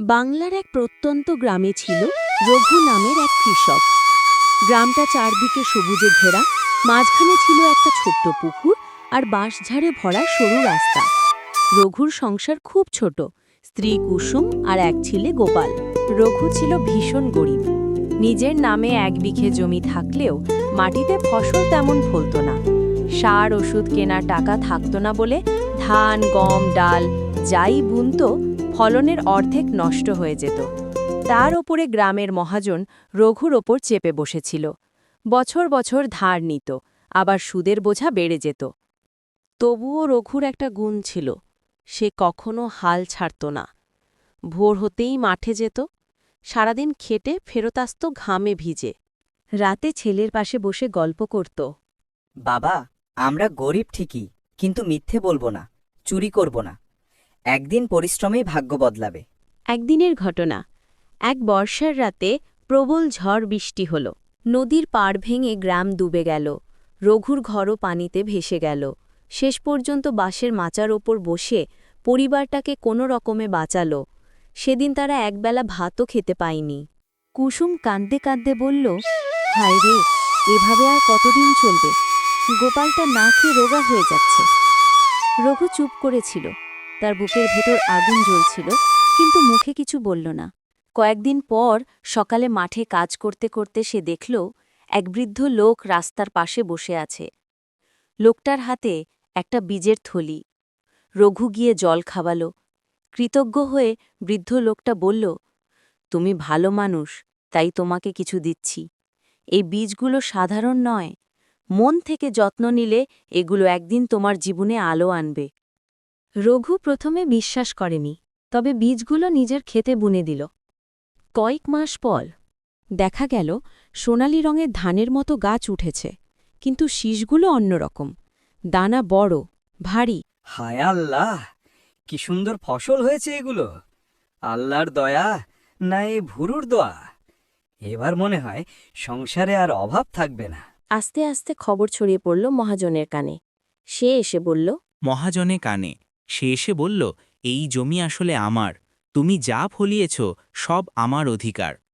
বাংলার এক প্রত্যন্ত গ্রামে ছিল রঘু নামের এক কৃষক। গ্রামটা চারদিকে সবুজে ঘেরা, মাঝখানে ছিল একটা ছোট্ট পুকুর আর বাঁশঝাড়ে ভরা সরু রাস্তা। রঘুর সংসার খুব ছোট, স্ত্রী কুসুম আর এক ছেলে গোপাল। রঘু ছিল ভীষণ গরিব। নিজের নামে এক বিঘে জমি থাকলেও মাটিতে ফসল তেমন ফলত না। সার, ওষুধ কেনার টাকা থাকতো না বলে ধান, গম, ডাল, যাই বুনত ফলনের অর্ধেক নষ্ট হয়ে যেত। তার ওপরে গ্রামের মহাজন রঘুর ওপর চেপে বসেছিল। বছর বছর ধার নিত, আবার সুদের বোঝা বেড়ে যেত। তবুও রঘুর একটা গুণ ছিল, সে কখনো হাল ছাড়ত না। ভোর হতেই মাঠে যেত, সারাদিন খেটে ফেরত আসত ঘামে ভিজে। রাতে ছেলের পাশে বসে গল্প করত। বাবা, আমরা গরিব ঠিকই, কিন্তু মিথ্যে বলব না, চুরি করব না। একদিন পরিশ্রমেই ভাগ্য বদলাবে। একদিনের ঘটনা। এক বর্ষার রাতে প্রবল ঝড় বৃষ্টি হল। নদীর পাড় ভেঙে গ্রাম ডুবে গেল। রঘুর ঘরও পানিতে ভেসে গেল। শেষ পর্যন্ত বাঁশের মাচার ওপর বসে পরিবারটাকে কোনো রকমে বাঁচাল। সেদিন তারা একবেলা ভাতও খেতে পায়নি। কুসুম কাঁদতে কাঁদতে বলল, হায় রে, এভাবে আর কতদিন চলবে? গোপালটা না খেয়ে রোগা হয়ে যাচ্ছে। রঘু চুপ করেছিল। তার বুকের ভেতর আগুন জ্বলছিল, কিন্তু মুখে কিছু বলল না। কয়েকদিন পর সকালে মাঠে কাজ করতে করতে সে দেখল, এক বৃদ্ধ লোক রাস্তার পাশে বসে আছে। লোকটার হাতে একটা বীজের থলি। রঘু গিয়ে জল খাওয়াল। কৃতজ্ঞ হয়ে বৃদ্ধ লোকটা বলল, তুমি ভালো মানুষ, তাই তোমাকে কিছু দিচ্ছি। এই বীজগুলো সাধারণ নয়। মন থেকে যত্ন নিলে এগুলো একদিন তোমার জীবনে আলো আনবে। রঘু প্রথমে বিশ্বাস করেনি তবে বীজগুলো নিজের খেতে বুনে দিল। কয়েক মাস পর দেখা গেল সোনালি রঙের ধানের মতো গাছ উঠেছে কিন্তু শীষগুলো অন্যরকম দানা বড় ভারী। হায় আল্লাহ কি সুন্দর ফসল হয়েছে এগুলো। আল্লাহর দয়া না এ ভুরুর দোয়া। এবার মনে হয় সংসারে আর অভাব থাকবে না। আস্তে আস্তে খবর ছড়িয়ে পড়ল মহাজনের কানে। সে এসে বলল মহাজনে কানে সে এসে বলল এই জমি আসলে আমার। তুমি যা ফলিয়েছ সব আমার অধিকার।